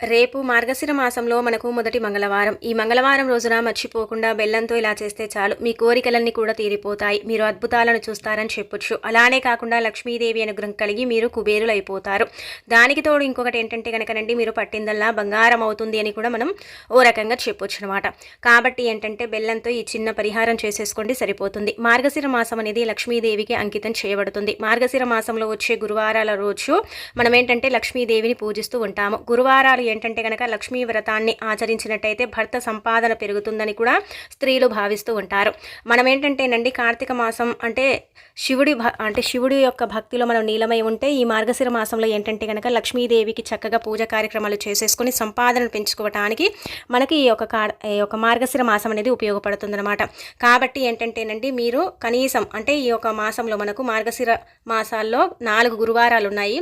రేపు మార్గశిర మాసంలో మనకు మొదటి మంగళవారం. ఈ మంగళవారం రోజున మర్చిపోకుండా బెల్లంతో ఇలా చేస్తే చాలు. మీ కోరికలన్నీ కూడా తీరిపోతాయి. మీరు అద్భుతాలను చూస్తారని చెప్పొచ్చు. అలానే కాకుండా లక్ష్మీదేవి అనుగ్రహం కలిగి మీరు కుబేరులు అయిపోతారు దానికి తోడు ఇంకొకటి ఏంటంటే కనుకనండి మీరు పట్టిందల్లా బంగారం అవుతుంది అని కూడా మనం ఓ రకంగా చెప్పొచ్చు అనమాట కాబట్టి ఏంటంటే బెల్లంతో ఈ చిన్న పరిహారం చేసేసుకోండి సరిపోతుంది. మార్గశిర మాసం అనేది లక్ష్మీదేవికి అంకితం చేయబడుతుంది. మార్గశిర మాసంలో వచ్చే గురువారాల రోజు మనం ఏంటంటే లక్ష్మీదేవిని పూజిస్తూ ఉంటాము. గురువారాలు ఏంటంటే కనుక లక్ష్మీ వ్రతాన్ని ఆచరించినట్టయితే భర్త సంపాదన పెరుగుతుందని కూడా స్త్రీలు భావిస్తూ ఉంటారు. మనం ఏంటంటేనండి కార్తీక మాసం అంటే శివుడి భ అంటే శివుడి యొక్క భక్తిలో మనం నీలమై ఉంటే ఈ మార్గశిర మాసంలో ఏంటంటే కనుక లక్ష్మీదేవికి చక్కగా పూజ కార్యక్రమాలు చేసేసుకొని సంపాదన పెంచుకోవటానికి మనకి ఈ యొక్క కా ఈ యొక్క మార్గశిర మాసం అనేది ఉపయోగపడుతుందన్నమాట. కాబట్టి ఏంటంటేనండి మీరు కనీసం అంటే ఈ యొక్క మాసంలో మనకు మార్గశిర మాసాల్లో నాలుగు గురువారాలు ఉన్నాయి.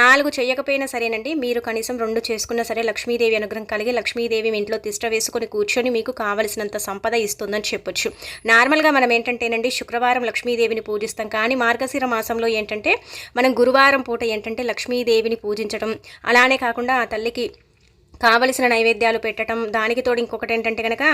నాలుగు చేయకపోయినా సరేనండి మీరు కనీసం రెండు చేసుకున్నా సరే లక్ష్మీదేవి అనుగ్రహం కలిగి లక్ష్మీదేవి ఇంట్లో తిష్ట వేసుకొని కూర్చొని మీకు కావలసినంత సంపద ఇస్తుందని చెప్పొచ్చు. నార్మల్గా మనం ఏంటంటేనండి శుక్రవారం లక్ష్మీదేవిని పూజిస్తాం. కానీ మార్గశిర మాసంలో ఏంటంటే మనం గురువారం పూట ఏంటంటే లక్ష్మీదేవిని పూజించడం అలానే కాకుండా ఆ తల్లికి కావలసిన నైవేద్యాలు పెట్టడం దానికి తోడు ఇంకొకటి ఏంటంటే కనుక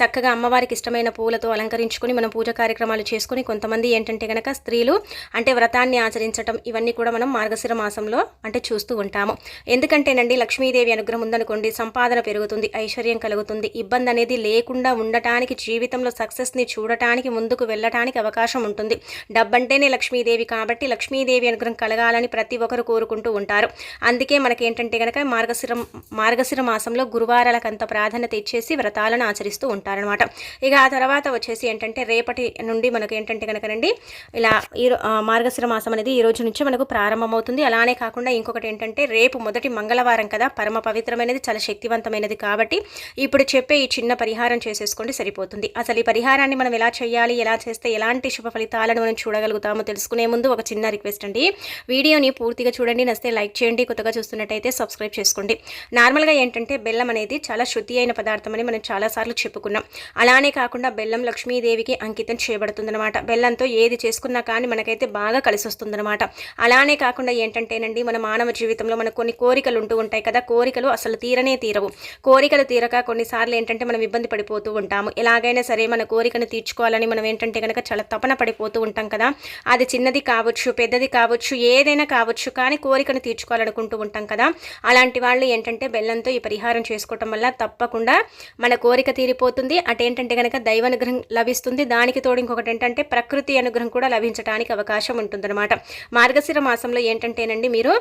చక్కగా అమ్మవారికి ఇష్టమైన పూలతో అలంకరించుకొని మనం పూజ కార్యక్రమాలు చేసుకుని కొంతమంది ఏంటంటే కనుక స్త్రీలు అంటే వ్రతాన్ని ఆచరించడం ఇవన్నీ కూడా మనం మార్గశిర మాసంలో అంటే చూస్తూ ఉంటాము. ఎందుకంటేనండి లక్ష్మీదేవి అనుగ్రహం ఉందనుకోండి సంపాదన పెరుగుతుంది ఐశ్వర్యం కలుగుతుంది ఇబ్బంది అనేది లేకుండా ఉండటానికి జీవితంలో సక్సెస్ని చూడటానికి ముందుకు వెళ్ళటానికి అవకాశం ఉంటుంది. డబ్బంటేనే లక్ష్మీదేవి కాబట్టి లక్ష్మీదేవి అనుగ్రహం కలగాలని ప్రతి ఒక్కరు కోరుకుంటూ ఉంటారు. అందుకే మనకి ఏంటంటే కనుక మార్గశిరం మార్గశిర మార్గశిర మాసంలో గురువారాలకు అంత ప్రాధాన్యత ఇచ్చేసి వ్రతాలను ఆచరిస్తూ ఉంటారనమాట ఇక ఆ తర్వాత వచ్చేసి ఏంటంటే రేపటి నుండి మనకు ఏంటంటే కనుకనండి ఇలా ఈ మార్గశిర మాసం అనేది ఈ రోజు నుంచి మనకు ప్రారంభమవుతుంది. అలానే కాకుండా ఇంకొకటి ఏంటంటే రేపు మొదటి మంగళవారం కదా పరమ పవిత్రమైనది చాలా శక్తివంతమైనది కాబట్టి ఇప్పుడు చెప్పే ఈ చిన్న పరిహారం చేసేసుకోండి సరిపోతుంది. అసలు ఈ పరిహారాన్ని మనం ఎలా చేయాలి ఎలా చేస్తే ఎలాంటి శుభ ఫలితాలను మనం చూడగలుగుతామో తెలుసుకునే ముందు ఒక చిన్న రిక్వెస్ట్ అండి. వీడియోని పూర్తిగా చూడండి నస్తే లైక్ చేయండి కొత్తగా చూస్తున్నట్టయితే సబ్స్క్రైబ్ చేసుకోండి. నార్మల్గా ఏంటంటే బెల్లం అనేది చాలా శుద్ధి అయిన పదార్థం అని మనం చాలాసార్లు చెప్పుకున్నాం. అలానే కాకుండా బెల్లం లక్ష్మీదేవికి అంకితం చేయబడుతుందనమాట బెల్లంతో ఏది చేసుకున్నా కానీ మనకైతే బాగా కలిసి వస్తుందన్నమాట అలానే కాకుండా ఏంటంటేనండి మన మానవ జీవితంలో మనకు కొన్ని కోరికలు ఉంటూ ఉంటాయి కదా. కోరికలు అసలు తీరనే తీరవు. కోరికలు తీరక కొన్నిసార్లు ఏంటంటే మనం ఇబ్బంది పడిపోతూ ఉంటాము. ఎలాగైనా సరే మన కోరికను తీర్చుకోవాలని మనం ఏంటంటే కనుక చాలా తపన పడిపోతూ ఉంటాం కదా. అది చిన్నది కావచ్చు పెద్దది కావచ్చు ఏదైనా కావచ్చు కానీ కోరికను తీర్చుకోవాలనుకుంటూ ఉంటాం కదా. అలాంటి వాళ్ళు ఏంటంటే బెల్లంతో ఈ పరిహారం చేసుకోవటం వల్ల తప్పకుండా మన కోరిక తీరిపోతుంది. అటేంటంటే కనుక దైవ అనుగ్రహం లభిస్తుంది. దానికి తోడు ఇంకొకటి ఏంటంటే ప్రకృతి అనుగ్రహం కూడా లభించడానికి అవకాశం ఉంటుందన్నమాట. మార్గశిర మాసంలో ఏంటంటేనండి మీరు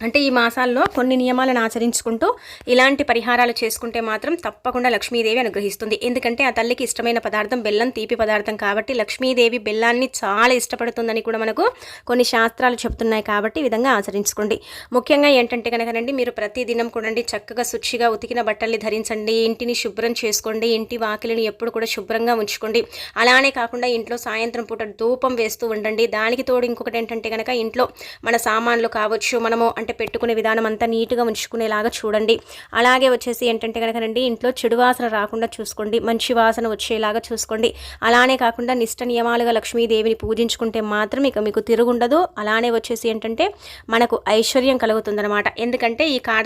అంటే ఈ మాసాల్లో కొన్ని నియమాలను ఆచరించుకుంటూ ఇలాంటి పరిహారాలు చేసుకుంటే మాత్రం తప్పకుండా లక్ష్మీదేవి అనుగ్రహిస్తుంది. ఎందుకంటే ఆ తల్లికి ఇష్టమైన పదార్థం బెల్లం తీపి పదార్థం కాబట్టి లక్ష్మీదేవి బెల్లాన్ని చాలా ఇష్టపడుతుందని కూడా మనకు కొన్ని శాస్త్రాలు చెప్తున్నాయి కాబట్టి ఈ విధంగా ఆచరించుకోండి. ముఖ్యంగా ఏంటంటే కనుకనండి మీరు ప్రతి దినం కూడండి చక్కగా శుచిగా ఉతికిన బట్టల్ని ధరించండి ఇంటిని శుభ్రం చేసుకోండి ఇంటి వాకిలిని ఎప్పుడు కూడా శుభ్రంగా ఉంచుకోండి. అలానే కాకుండా ఇంట్లో సాయంత్రం పూట ధూపం వేస్తూ ఉండండి. దానికి తోడు ఇంకొకటి ఏంటంటే కనుక ఇంట్లో మన సామాన్లు కావచ్చు మనము అంటే పెట్టుకునే విధానం అంతా నీట్గా ఉంచుకునేలాగా చూడండి. అలాగే వచ్చేసి ఏంటంటే కనుకనండి ఇంట్లో చెడు వాసన రాకుండా చూసుకోండి మంచి వాసన వచ్చేలాగా చూసుకోండి. అలానే కాకుండా నిష్ట నియమాలుగా లక్ష్మీదేవిని పూజించుకుంటే మాత్రం ఇక మీకు తిరుగుండదు. అలానే వచ్చేసి ఏంటంటే మనకు ఐశ్వర్యం కలుగుతుందనమాట ఎందుకంటే ఈ కా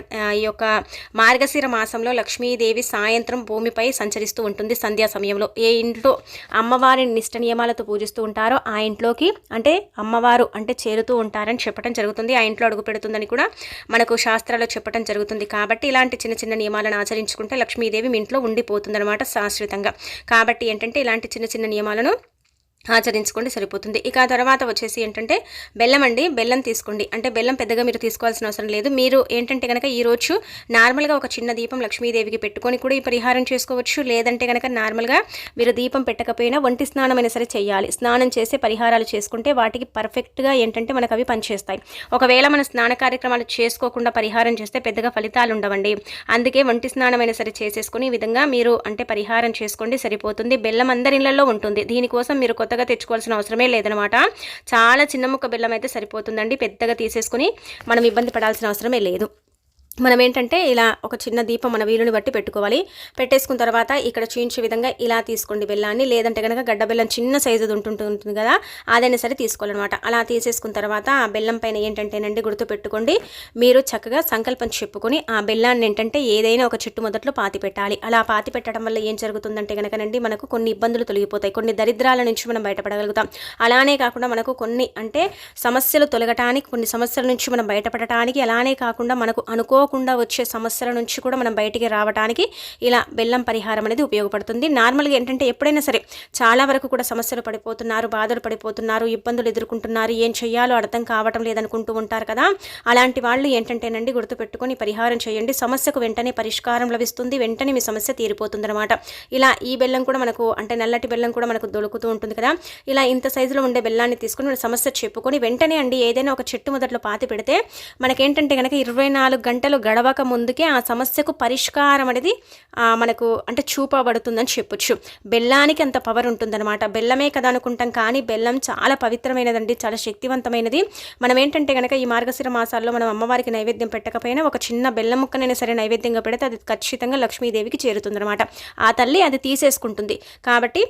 ఈ యొక్క మార్గశిర మాసంలో లక్ష్మీదేవి సాయంత్రం భూమిపై సంచరిస్తూ ఉంటుంది సంధ్యా సమయంలో. ఏ ఇంట్లో అమ్మవారిని నిష్ట నియమాలతో పూజిస్తూ ఉంటారో ఆ ఇంట్లోకి అంటే అమ్మవారు అంటే చేరుతూ ఉంటారని చెప్పడం జరుగుతుంది. ఆ ఇంట్లో అడుగు పెడుతుందని కూడా మనకు శాస్త్రాలు చెప్పడం జరుగుతుంది. కాబట్టి ఇలాంటి చిన్న చిన్న నియమాలను ఆచరించుకుంటే లక్ష్మీదేవి మీ ఇంట్లో ఉండిపోతుందన్నమాట శాశ్వతంగా. కాబట్టి ఏంటంటే ఇలాంటి చిన్న చిన్న నియమాలను ఆచరించుకోండి సరిపోతుంది. ఇక ఆ తర్వాత వచ్చేసి ఏంటంటే బెల్లం అండి బెల్లం తీసుకోండి. అంటే బెల్లం పెద్దగా మీరు తీసుకోవాల్సిన అవసరం లేదు. మీరు ఏంటంటే కనుక ఈరోజు నార్మల్గా ఒక చిన్న దీపం లక్ష్మీదేవికి పెట్టుకొని కూడా ఈ పరిహారం చేసుకోవచ్చు. లేదంటే కనుక నార్మల్గా మీరు దీపం పెట్టకపోయినా ఒంటి స్నానం అయినా సరే చేయాలి. స్నానం చేసే పరిహారాలు చేసుకుంటే వాటికి పర్ఫెక్ట్గా ఏంటంటే మనకు అవి పనిచేస్తాయి. ఒకవేళ మన స్నాన కార్యక్రమాలు చేసుకోకుండా పరిహారం చేస్తే పెద్దగా ఫలితాలు ఉండవండి. అందుకే ఒంటి స్నానం అయినా సరే చేసేసుకుని ఈ విధంగా మీరు అంటే పరిహారం చేసుకోండి సరిపోతుంది. బెల్లం అందరి ఇళ్ళలో ఉంటుంది. దీనికోసం మీరు కొత్తగా తెచ్చుకోవాల్సిన అవసరమే లేదనమాట చాలా చిన్న ముక్క బెల్లం అయితే సరిపోతుందండి. పెద్దగా తీసేసుకుని మనం ఇబ్బంది పడాల్సిన అవసరమే లేదు. మనం ఏంటంటే ఇలా ఒక చిన్న దీపం మన వీలుని బట్టి పెట్టుకోవాలి. పెట్టేసుకున్న తర్వాత ఇక్కడ చూయించే విధంగా ఇలా తీసుకోండి బెల్లాన్ని. లేదంటే కనుక గడ్డ బెల్లం చిన్న సైజు ఉంటుంటుంది ఉంటుంది కదా అదైనా సరే తీసుకోవాలన్నమాట. అలా తీసేసుకున్న తర్వాత ఆ బెల్లం పైన ఏంటంటేనండి గుర్తు పెట్టుకోండి. మీరు చక్కగా సంకల్పం చెప్పుకొని ఆ బెల్లాన్ని ఏంటంటే ఏదైనా ఒక చెట్టు మొదట్లో పాతి పెట్టాలి. అలా పాతి పెట్టడం వల్ల ఏం జరుగుతుందంటే కనుకనండి మనకు కొన్ని ఇబ్బందులు తొలగిపోతాయి. కొన్ని దరిద్రాల నుంచి మనం బయటపడగలుగుతాం. అలానే కాకుండా మనకు కొన్ని అంటే సమస్యలు తొలగటానికి కొన్ని సమస్యల నుంచి మనం బయటపడటానికి అలానే కాకుండా మనకు అనుకో అనుకోకుండా వచ్చే సమస్యల నుంచి కూడా మనం బయటికి రావడానికి ఇలా బెల్లం పరిహారం అనేది ఉపయోగపడుతుంది. నార్మల్గా ఏంటంటే ఎప్పుడైనా సరే చాలా వరకు కూడా సమస్యలు పడిపోతున్నారు బాధలు పడిపోతున్నారు ఇబ్బందులు ఎదుర్కొంటున్నారు ఏం చేయాలో అర్థం కావటం లేదనుకుంటూ ఉంటారు కదా. అలాంటి వాళ్ళు ఏంటంటేనండి గుర్తుపెట్టుకొని పరిహారం చేయండి. సమస్యకు వెంటనే పరిష్కారం లభిస్తుంది వెంటనే మీ సమస్య తీరిపోతుంది అనమాట ఇలా ఈ బెల్లం కూడా మనకు అంటే నల్లటి బెల్లం కూడా మనకు దొరుకుతూ ఉంటుంది కదా. ఇలా ఇంత సైజులో ఉండే బెల్లాన్ని తీసుకుని మన సమస్య చెప్పుకొని వెంటనే అండి ఏదైనా ఒక చెట్టు మొదట్లో పాతి పెడితే మనకేంటంటే కనుక ఇరవై నాలుగు గంటలు గడవక ముందుకే ఆ సమస్యకు పరిష్కారం అనేది మనకు అంటే చూపబడుతుందని చెప్పొచ్చు. బెల్లానికి అంత పవర్ ఉంటుందన్నమాట. బెల్లమే కదా అనుకుంటాం కానీ బెల్లం చాలా పవిత్రమైనదండి చాలా శక్తివంతమైనది. మనం ఏంటంటే కనుక ఈ మార్గశిర మాసాల్లో మనం అమ్మవారికి నైవేద్యం పెట్టకపోయినా ఒక చిన్న బెల్లం ముక్కనైనా సరే నైవేద్యంగా పెడితే అది ఖచ్చితంగా లక్ష్మీదేవికి చేరుతుందన్నమాట. ఆ తల్లి అది తీసేసుకుంటుంది. కాబట్టి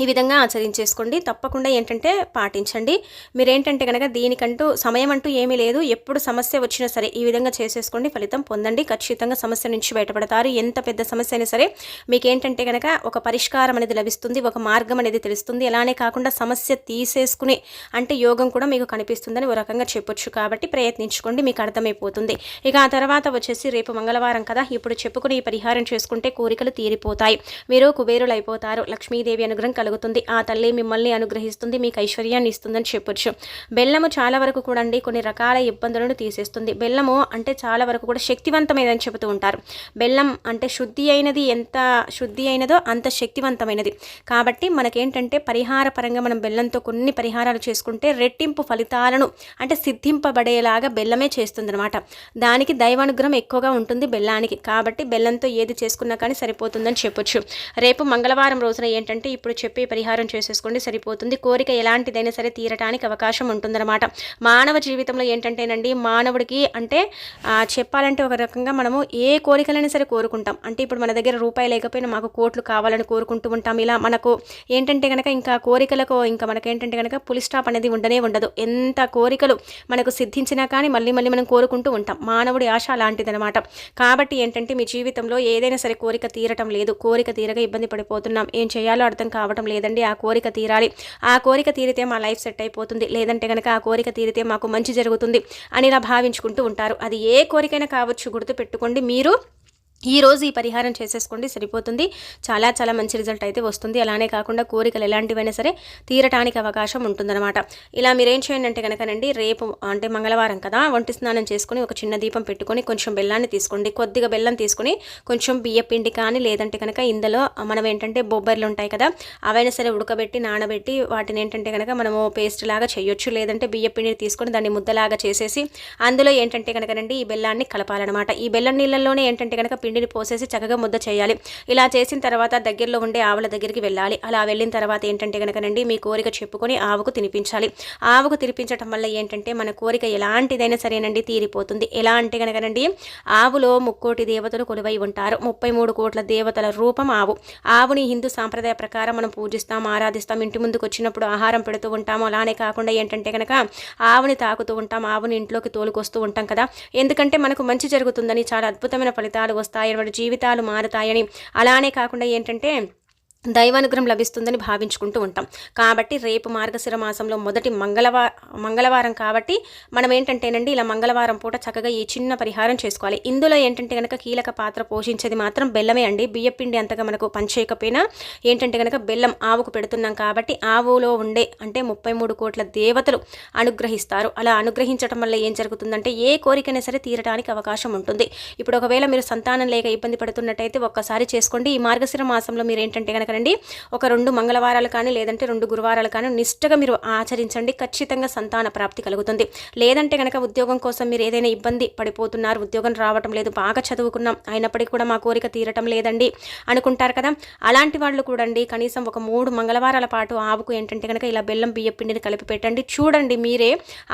ఈ విధంగా ఆచరించేసుకోండి. తప్పకుండా ఏంటంటే పాటించండి. మీరేంటంటే కనుక దీనికంటూ సమయం అంటూ ఏమీ లేదు. ఎప్పుడు సమస్య వచ్చినా సరే ఈ విధంగా చేసేసుకోండి. ఫలితం పొందండి. ఖచ్చితంగా సమస్య నుంచి బయటపడతారు. ఎంత పెద్ద సమస్య అయినా సరే మీకు ఏంటంటే కనుక ఒక పరిష్కారం అనేది లభిస్తుంది. ఒక మార్గం అనేది తెలుస్తుంది. అలానే కాకుండా సమస్య తీసేసుకునే అంటే యోగం కూడా మీకు కనిపిస్తుందని ఒక రకంగా చెప్పొచ్చు. కాబట్టి ప్రయత్నించుకోండి. మీకు అర్థమైపోతుంది. ఇక ఆ తర్వాత వచ్చేసి రేపు మంగళవారం కదా. ఇప్పుడు చెప్పుకుని ఈ పరిహారం చేసుకుంటే కోరికలు తీరిపోతాయి. మీరు కుబేరులు అయిపోతారు లక్ష్మీదేవి అనుగ్రహం కలుగుతుంది. ఆ తల్లి మిమ్మల్ని అనుగ్రహిస్తుంది మీకు ఐశ్వర్యాన్ని ఇస్తుందని చెప్పొచ్చు. బెల్లము చాలా వరకు కూడా అండి కొన్ని రకాల ఇబ్బందులను తీసేస్తుంది. బెల్లము అంటే చాలా వరకు కూడా శక్తివంతమైనదని చెబుతూ ఉంటారు. బెల్లం అంటే శుద్ధి అయినది ఎంత శుద్ధి అయినదో అంత శక్తివంతమైనది. కాబట్టి మనకేంటంటే పరిహార పరంగా మనం బెల్లంతో కొన్ని పరిహారాలు చేసుకుంటే రెట్టింపు ఫలితాలను అంటే సిద్ధింపబడేలాగా బెల్లమే చేస్తుందనమాట దానికి దైవానుగ్రహం ఎక్కువగా ఉంటుంది బెల్లానికి. కాబట్టి బెల్లంతో ఏది చేసుకున్నా కానీ సరిపోతుందని చెప్పొచ్చు. రేపు మంగళవారం రోజున ఏంటంటే ఇప్పుడు చెప్పి పరిహారం చేసేసుకోండి సరిపోతుంది. కోరిక ఎలాంటిదైనా సరే తీరటానికి అవకాశం ఉంటుందన్నమాట. మానవ జీవితంలో ఏంటంటేనండి మానవుడికి అంటే చెప్పాలంటే ఒక రకంగా మనము ఏ కోరికలైనా సరే కోరుకుంటాం. అంటే ఇప్పుడు మన దగ్గర రూపాయి లేకపోయినా మాకు కోట్లు కావాలని కోరుకుంటూ ఉంటాం. ఇలా మనకు ఏంటంటే కనుక ఇంకా కోరికలకు ఇంకా మనకు ఏంటంటే కనుక పులి స్టాప్ అనేది ఉండనే ఉండదు. ఎంత కోరికలు మనకు సిద్ధించినా కానీ మళ్ళీ మళ్ళీ మనం కోరుకుంటూ ఉంటాం. మానవుడి ఆశ అలాంటిదనమాట కాబట్టి ఏంటంటే మీ జీవితంలో ఏదైనా సరే కోరిక తీరటం లేదు. కోరిక తీరగా ఇబ్బంది పడిపోతున్నాం. ఏం చేయాలో అర్థం కావటం రావటం లేదండి ఆ కోరిక తీరాలి. ఆ కోరిక తీరితే మా లైఫ్ సెట్ అయిపోతుంది. లేదంటే కనుక ఆ కోరిక తీరితే మాకు మంచి జరుగుతుంది అని ఇలా భావించుకుంటూ ఉంటారు. అది ఏ కోరికైనా కావచ్చు గుర్తుపెట్టుకోండి. మీరు ఈ రోజు ఈ పరిహారం చేసేసుకోండి సరిపోతుంది. చాలా చాలా మంచి రిజల్ట్ అయితే వస్తుంది. అలానే కాకుండా కోరికలు ఎలాంటివైనా సరే తీరటానికి అవకాశం ఉంటుందన్నమాట. ఇలా మీరేం చేయండి అంటే కనుకనండి రేపు అంటే మంగళవారం కదా వంటి స్నానం చేసుకుని ఒక చిన్న దీపం పెట్టుకొని కొంచెం బెల్లాన్ని తీసుకోండి. కొద్దిగా బెల్లం తీసుకుని కొంచెం బియ్య పిండి కానీ లేదంటే కనుక ఇందులో మనం ఏంటంటే బొబ్బర్లు ఉంటాయి కదా అవైనా సరే ఉడకబెట్టి నానబెట్టి వాటిని ఏంటంటే కనుక మనము పేస్ట్ లాగా చేయొచ్చు. లేదంటే బియ్య పిండిని తీసుకొని దాన్ని ముద్దలాగా చేసేసి అందులో ఏంటంటే కనుకనండి ఈ బెల్లాన్ని కలపాలన్నమాట. ఈ బెల్లం నీళ్ళల్లోనే ఏంటంటే కనుక పిండిని పోసేసి చక్కగా ముద్ద చేయాలి. ఇలా చేసిన తర్వాత దగ్గరలో ఉండే ఆవుల దగ్గరికి వెళ్ళాలి. అలా వెళ్ళిన తర్వాత ఏంటంటే కనుకనండి మీ కోరిక చెప్పుకొని ఆవుకు తినిపించాలి. ఆవుకు తినిపించడం వల్ల ఏంటంటే మన కోరిక ఎలాంటిదైనా సరేనండి తీరిపోతుంది. ఎలా అంటే కనుకనండి ఆవులో ముక్కోటి దేవతలు కొలువై ఉంటారు. ముప్పై మూడు కోట్ల దేవతల రూపం ఆవు. ఆవుని హిందూ సాంప్రదాయ ప్రకారం మనం పూజిస్తాం ఆరాధిస్తాం ఇంటి ముందుకు వచ్చినప్పుడు ఆహారం పెడుతూ ఉంటాము. అలానే కాకుండా ఏంటంటే కనుక ఆవుని తాకుతూ ఉంటాం ఆవుని ఇంట్లోకి తోలుకొస్తూ ఉంటాం కదా. ఎందుకంటే మనకు మంచి జరుగుతుందని చాలా అద్భుతమైన ఫలితాలు వస్తాయి. ఇరవై జీవితాలు మారుతాయని. అలానే కాకుండా ఏంటంటే దైవానుగ్రహం లభిస్తుందని భావించుకుంటూ ఉంటాం. కాబట్టి రేపు మార్గశిర మాసంలో మొదటి మంగళవారం మంగళవారం కాబట్టి మనం ఏంటంటేనండి ఇలా మంగళవారం పూట చక్కగా ఈ చిన్న పరిహారం చేసుకోవాలి. ఇందులో ఏంటంటే కనుక కీలక పాత్ర పోషించేది మాత్రం బెల్లమే అండి. బియ్యపిండి అంతగా మనకు పనిచేయకపోయినా ఏంటంటే కనుక బెల్లం ఆవుకు పెడుతున్నాం కాబట్టి ఆవులో ఉండే అంటే ముప్పై మూడు కోట్ల దేవతలు అనుగ్రహిస్తారు. అలా అనుగ్రహించడం వల్ల ఏం జరుగుతుందంటే ఏ కోరికైనా సరే తీరడానికి అవకాశం ఉంటుంది. ఇప్పుడు ఒకవేళ మీరు సంతానం లేక ఇబ్బంది పడుతున్నట్టయితే ఒక్కసారి చేసుకోండి. ఈ మార్గశిర మాసంలో మీరు ఏంటంటే కనుక కనుకనండి ఒక రెండు మంగళవారాలు కానీ లేదంటే రెండు గురువారాలు కానీ నిష్టగా మీరు ఆచరించండి. ఖచ్చితంగా సంతాన ప్రాప్తి కలుగుతుంది. లేదంటే కనుక ఉద్యోగం కోసం మీరు ఏదైనా ఇబ్బంది పడిపోతున్నారు ఉద్యోగం రావటం లేదు బాగా చదువుకున్నాం అయినప్పటికీ కూడా మా కోరిక తీరటం లేదండి అనుకుంటారు కదా. అలాంటి వాళ్ళు కూడండి కనీసం ఒక మూడు మంగళవారాల పాటు ఆవుకు ఏంటంటే కనుక ఇలా బెల్లం బియ్య పిండిని కలిపి పెట్టండి. చూడండి మీరే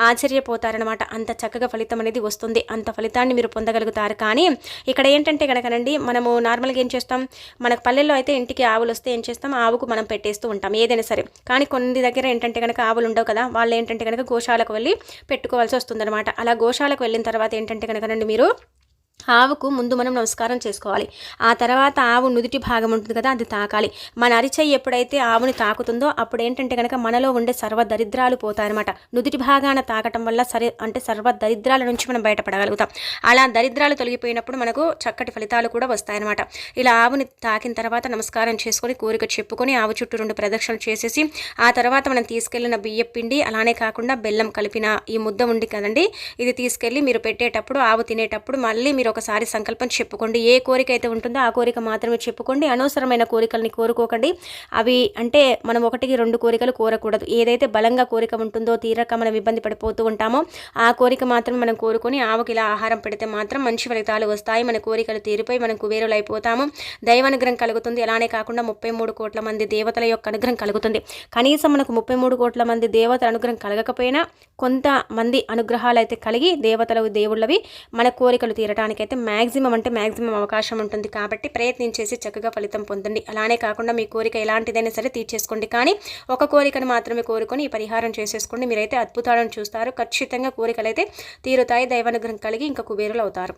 ఆశ్చర్యపోతారనమాట అంత చక్కగా ఫలితం అనేది వస్తుంది. అంత ఫలితాన్ని మీరు పొందగలుగుతారు. కానీ ఇక్కడ ఏంటంటే కనుకనండి మనము నార్మల్గా ఏం చేస్తాం? మనకు పల్లెల్లో అయితే ఇంటికి ఆవులు వస్తే ఏం చేస్తాం ఆవుకు మనం పెట్టేస్తూ ఉంటాం ఏదైనా సరే. కానీ కొన్ని దగ్గర ఏంటంటే కనుక ఆవులు ఉండవు కదా వాళ్ళు ఏంటంటే కనుక గోశాలకు వెళ్ళి పెట్టుకోవాల్సి వస్తుందన్నమాట. అలా గోశాలకు వెళ్ళిన తర్వాత ఏంటంటే కనుక మీరు ఆవుకు ముందు మనం నమస్కారం చేసుకోవాలి. ఆ తర్వాత ఆవు నుదుటి భాగం ఉంటుంది కదా అది తాకాలి. మన అరిచెయ్యి ఎప్పుడైతే ఆవుని తాకుతుందో అప్పుడు ఏంటంటే కనుక మనలో ఉండే సర్వ దరిద్రాలు పోతాయన్నమాట. నుదుటి భాగాన తాకటం వల్ల సరే అంటే సర్వ దరిద్రాల నుంచి మనం బయటపడగలుగుతాం. అలా దరిద్రాలు తొలగిపోయినప్పుడు మనకు చక్కటి ఫలితాలు కూడా వస్తాయన్నమాట. ఇలా ఆవుని తాకిన తర్వాత నమస్కారం చేసుకొని కోరిక చెప్పుకొని ఆవు చుట్టూ రెండు ప్రదక్షిణలు చేసేసి ఆ తర్వాత మనం తీసుకెళ్ళిన బియ్య పిండి అలానే కాకుండా బెల్లం కలిపిన ఈ ముద్ద ఉండి కదండి ఇది తీసుకెళ్ళి మీరు పెట్టేటప్పుడు ఆవు తినేటప్పుడు మళ్ళీ మీరు ఒకసారి సంకల్పం చెప్పుకోండి. ఏ కోరిక అయితే ఉంటుందో ఆ కోరిక మాత్రమే చెప్పుకోండి. అనవసరమైన కోరికల్ని కోరుకోకండి. అవి అంటే మనం ఒకటికి రెండు కోరికలు కోరకూడదు. ఏదైతే బలంగా కోరిక ఉంటుందో తీరక మనం ఇబ్బంది పడిపోతూ ఉంటామో ఆ కోరిక మాత్రం మనం కోరుకొని ఆవుకి ఇలా ఆహారం పెడితే మాత్రం మంచి ఫలితాలు వస్తాయి. మన కోరికలు తీరిపోయి మనం కుబేరులు అయిపోతాము దైవానుగ్రహం కలుగుతుంది. అలానే కాకుండా ముప్పై మూడు కోట్ల మంది దేవతల యొక్క అనుగ్రహం కలుగుతుంది. కనీసం మనకు ముప్పై మూడు కోట్ల మంది దేవతల అనుగ్రహం కలగకపోయినా కొంతమంది అనుగ్రహాలు అయితే కలిగి దేవతలు దేవుళ్ళవి మన కోరికలు తీరటానికి అయితే మ్యాక్సిమం అంటే మ్యాక్సిమం అవకాశం ఉంటుంది కాబట్టి ప్రయత్నించేసి చక్కగా ఫలితం పొందండి. అలానే కాకుండా మీ కోరిక ఎలాంటిదైనా సరే తీర్చేసుకోండి. కానీ ఒక కోరికను మాత్రమే కోరుకొని ఈ పరిహారం చేసేసుకోండి. మీరైతే అద్భుతాలను చూస్తారు. ఖచ్చితంగా కోరికలు అయితే తీరుతాయి. దైవానుగ్రహం కలిగి ఇంకా కుబేరులు అవుతారు.